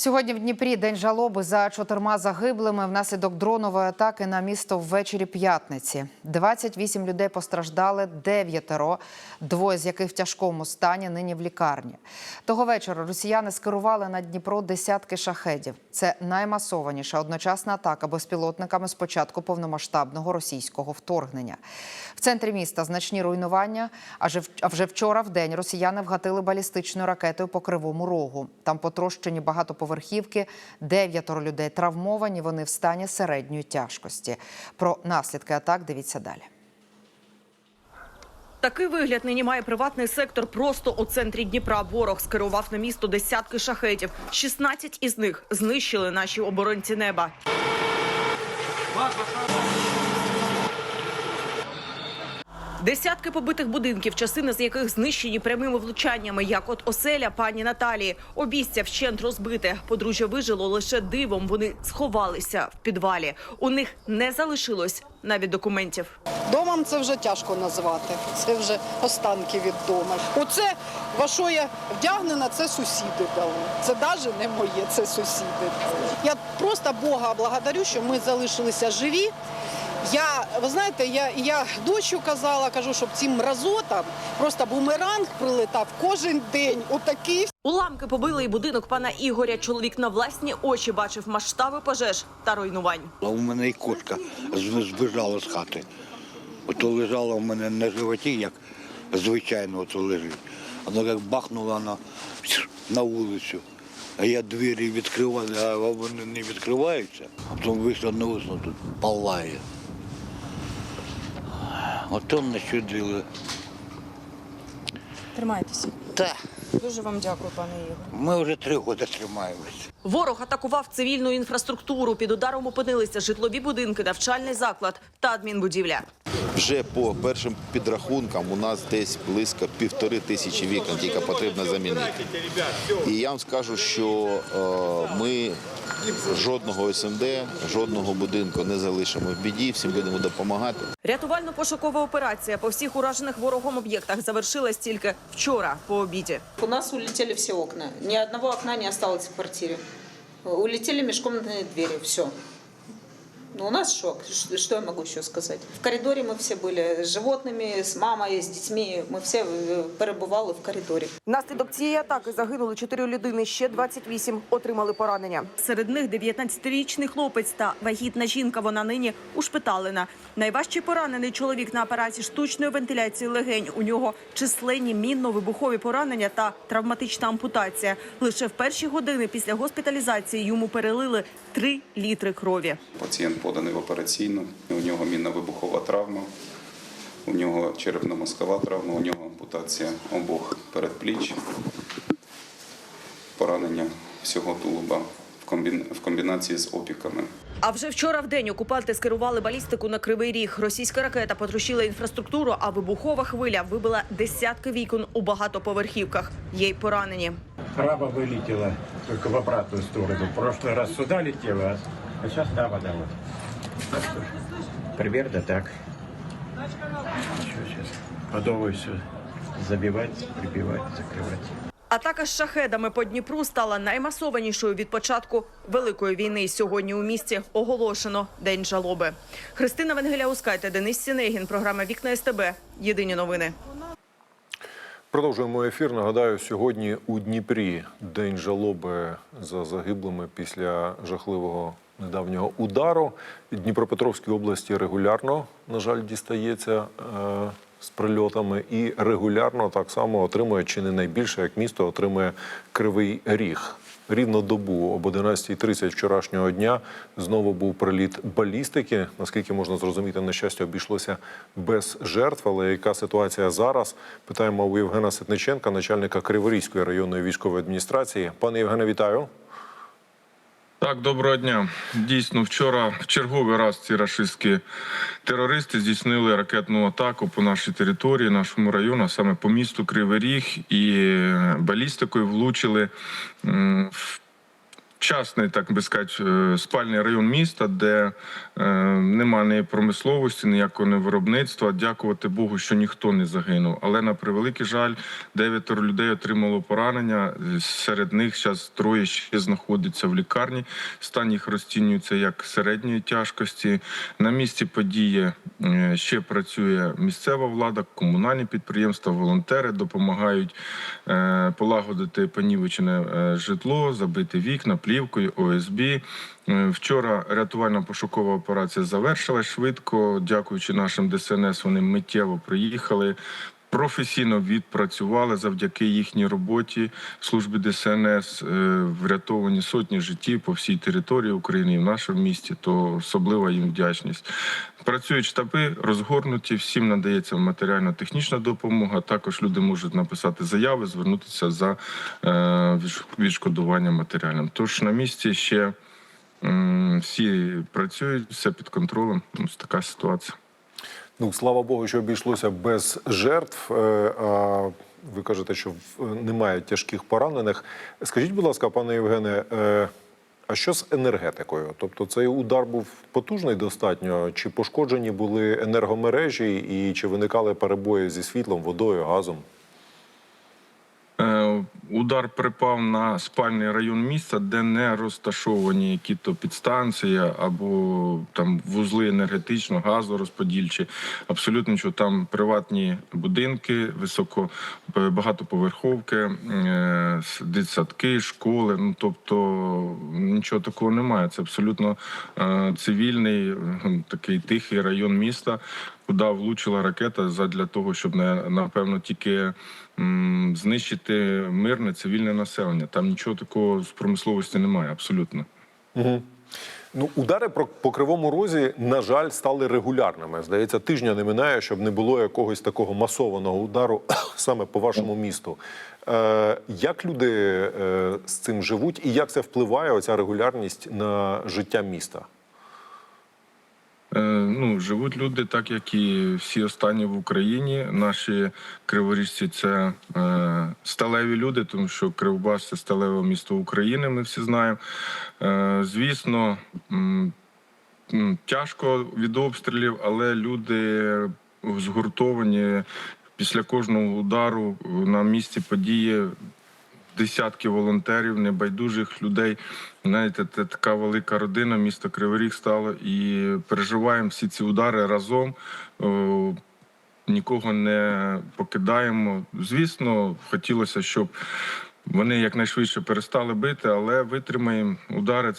Сьогодні в Дніпрі день жалоби за чотирма загиблими внаслідок дронової атаки на місто ввечері п'ятниці. 28 людей постраждали, дев'ятеро, двоє з яких в тяжкому стані нині в лікарні. Того вечора росіяни скерували на Дніпро десятки шахедів. Це наймасованіша одночасна атака безпілотниками з початку повномасштабного російського вторгнення. В центрі міста значні руйнування. А вже вчора в день росіяни вгатили балістичною ракетою по кривому рогу. Там потрощені багатоповерхівки, дев'ятеро людей травмовані. Вони в стані середньої тяжкості. Про наслідки атак дивіться далі. Такий вигляд нині має приватний сектор просто у центрі Дніпра. Ворог скерував на місто десятки шахетів. 16 із них знищили наші оборонці неба. Десятки побитих будинків, частини з яких знищені прямими влучаннями, як от оселя пані Наталії. Обійстя вщент розбите. Подружжя вижило лише дивом. Вони сховалися в підвалі. У них не залишилось навіть документів. Домом це вже тяжко назвати. Це вже останки від дому. Оце, во що я вдягнена, це сусіди дали. Це навіть не моє, це сусіди. Я просто Бога благодарю, що ми залишилися живі. Я, ви знаєте, я, я дощу казала, кажу, щоб цим мразотам просто бумеранг прилетав кожен день. Отакий Уламки побили і будинок пана Ігоря. Чоловік на власні очі бачив масштаби пожеж та руйнувань. А у мене і кошка з- збіжала з хати. Ото лежала у мене на животі, як звичайно ото лежить. Воно як бахнуло на, на вулицю. А я двері відкриваю, а вони не відкриваються. А потім вийшло на висну, тут палає. Ото начудили. Тримайтеся. Та, Дуже вам дякую, пане Ігор. ми вже три роки тримаємося. Ворог атакував цивільну інфраструктуру. Під ударом опинилися житлові будинки, навчальний заклад та адмінбудівля. Вже по першим підрахункам у нас десь близько півтори тисячі вікон, тільки потрібно замінити. І я вам скажу, що е, ми жодного СМД, жодного будинку не залишимо в біді, всім будемо допомагати. Рятувально-пошукова операція по всіх уражених ворогом об'єктах завершилась тільки вчора по обіді. У нас улетіли всі окна. Ні одного окна не осталось в квартирі. Улетіли міжкомнатні двері. Все. Ну, у нас шок. Ш- Что я могу еще сказать? В коридоре мы все были с животными, с мамой, с детьми. Мы все э, перебывали в коридорі. Внаслідок цієї атаки загинули 4 людини, ще 28 отримали поранення. Серед них 19-річний хлопець та вагітна жінка. Вона нині ушпиталена. Найважче поранений чоловік на апараті штучної вентиляції легень. У нього численні мінно-вибухові поранення та травматична ампутація. Лише в перші години після госпіталізації йому перелили 3 літри крові. Пацієнт поданий в операційну, у нього мінно-вибухова травма, у нього черепно-мозкова травма, у нього ампутація обох передпліч, поранення всього тулуба в комбін- в комбінації з опіками. А вже вчора в день окупанти скерували балістику на кривий ріг. Російська ракета потрощила інфраструктуру, а вибухова хвиля вибила десятки вікон у багатоповерхівках. Є й поранені. Краба вылетела только в обратную сторону. В прошлый раз сюда летела, а сейчас та вода. Так что ж, примерно так. Еще сейчас подовую все забивать, прибивать, закрывать. Атака з шахедами по Дніпру стала наймасованішою від початку великої війни. Сьогодні у місті оголошено день жалоби. Христина Венгеляускай та Денис Сінегін. Програма Вікна СТБ. Єдині новини. Продовжуємо ефір. Нагадаю, сьогодні у Дніпрі день жалоби за загиблими після жахливого недавнього удару. Дніпропетровській області регулярно, на жаль, дістається е, з прильотами, і регулярно так само отримує чи не найбільше, як місто отримує Кривий Ріг. Рівно добу об 11.30 вчорашнього дня знову був приліт балістики. Наскільки можна зрозуміти, на щастя, обійшлося без жертв. Але яка ситуація зараз? Питаємо у Євгена Ситниченка, начальника Криворізької районної військової адміністрації. Пане Євгене, вітаю. Так, доброго дня. Дійсно, вчора в черговий раз ці рашистські терористи здійснили ракетну атаку по нашій території, нашому району, саме по місту Кривий Ріг, і балістикою влучили в частний, так би сказати, е, спальний район міста, де е, нема ні промисловості, ніякого ні виробництва. Дякувати Богу, що ніхто не загинув. Але на превеликий жаль, дев'ятеро людей отримало поранення. Серед них зараз троє ще знаходяться в лікарні. Стан їх розцінюється як середньої тяжкості. На місці події е, ще працює місцева влада, комунальні підприємства, волонтери допомагають полагодити понівечене житло, забити вікна, плівкою, ОСБ. Е, Вчора рятувально-пошукова операція завершилась швидко. Дякуючи нашим ДСНС, вони миттєво приїхали. Професійно відпрацювали завдяки їхній роботі в службі ДСНС. е, Врятовані сотні життів по всій території України і в нашому місті. То особлива їм вдячність. Працюють штаби, розгорнуті. Всім надається матеріально-технічна допомога. Також люди можуть написати заяви, звернутися за е, відш- матеріальним. Тож на місці ще всі працюють, все під контролем. Ось така ситуація. Ну, слава Богу, що обійшлося без жертв. Е, А ви кажете, що немає тяжких поранених. Скажіть, будь ласка, пане Євгене, е, а що з енергетикою? Тобто цей удар був потужний достатньо? Чи пошкоджені були енергомережі, і чи виникали перебої зі світлом, водою, газом? Удар припав на спальний район міста, де не розташовані які-то підстанції або там вузли енергетично, газорозподільчі. Абсолютно нічого. Там приватні будинки, високо е, багатоповерховки, е, дитсадки, школи. Ну тобто нічого такого немає. Це абсолютно е, цивільний, такий тихий район міста. Куди влучила ракета задля того, щоб не напевно тільки знищити мирне цивільне населення. Там нічого такого з промисловості немає, абсолютно. Угу. Ну, удари по кривому розі, на жаль, стали регулярними. Здається, тижня не минає, щоб не було якогось такого масованого удару саме по вашому місту. Е, як люди е, з цим живуть, і як це впливає оця регулярність на життя міста? Е, ну, живуть люди так, як і всі останні в Україні. Наші криворіжці це е, сталеві люди, тому що Кривбас це сталеве місто України. Ми всі знаємо. Е, звісно, тяжко від обстрілів, але люди згуртовані після кожного удару на місці події десятки волонтерів, небайдужих людей. Знаєте, це така велика родина, місто Кривий Ріг стало, і переживаємо всі ці удари разом. Нікого не покидаємо. Звісно, хотілося, щоб вони якнайшвидше перестали бити, але витримаємо удари.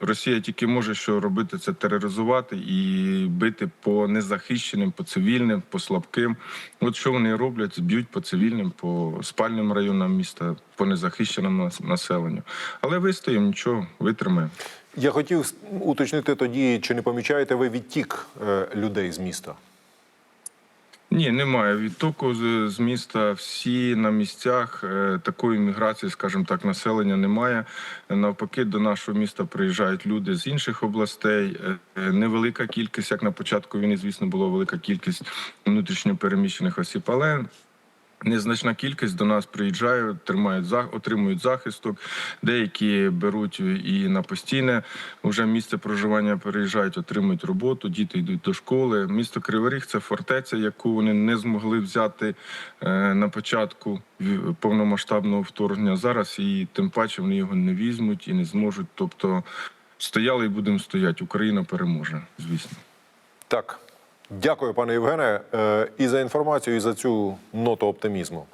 Росія тільки може що робити, це тероризувати і бити по незахищеним, по цивільним, по слабким. От що вони роблять? Б'ють по цивільним, по спальним районам міста, по незахищеному нас- населенню. Але вистоїмо, нічого, витримаємо. Я хотів уточнити тоді, чи не помічаєте ви відтік е, людей з міста? Ні, немає відтоку з, з міста. Всі на місцях Е, такої міграції, скажімо так, населення немає. Навпаки, до нашого міста приїжджають люди з інших областей. Е, е, Невелика кількість, як на початку війни, звісно, була велика кількість внутрішньо переміщених осіб, але Незначна кількість до нас приїжджає, тримають отримують захисток. Деякі беруть і на постійне вже місце проживання переїжджають, отримують роботу. Діти йдуть до школи. Місто Кривий Ріг – це фортеця, яку вони не змогли взяти е, на початку повномасштабного вторгнення. Зараз і тим паче вони його не візьмуть і не зможуть. Тобто стояли і будемо стояти. Україна переможе, звісно. Так. Дякую, пане Євгене, е, і за інформацію, і за цю ноту оптимізму.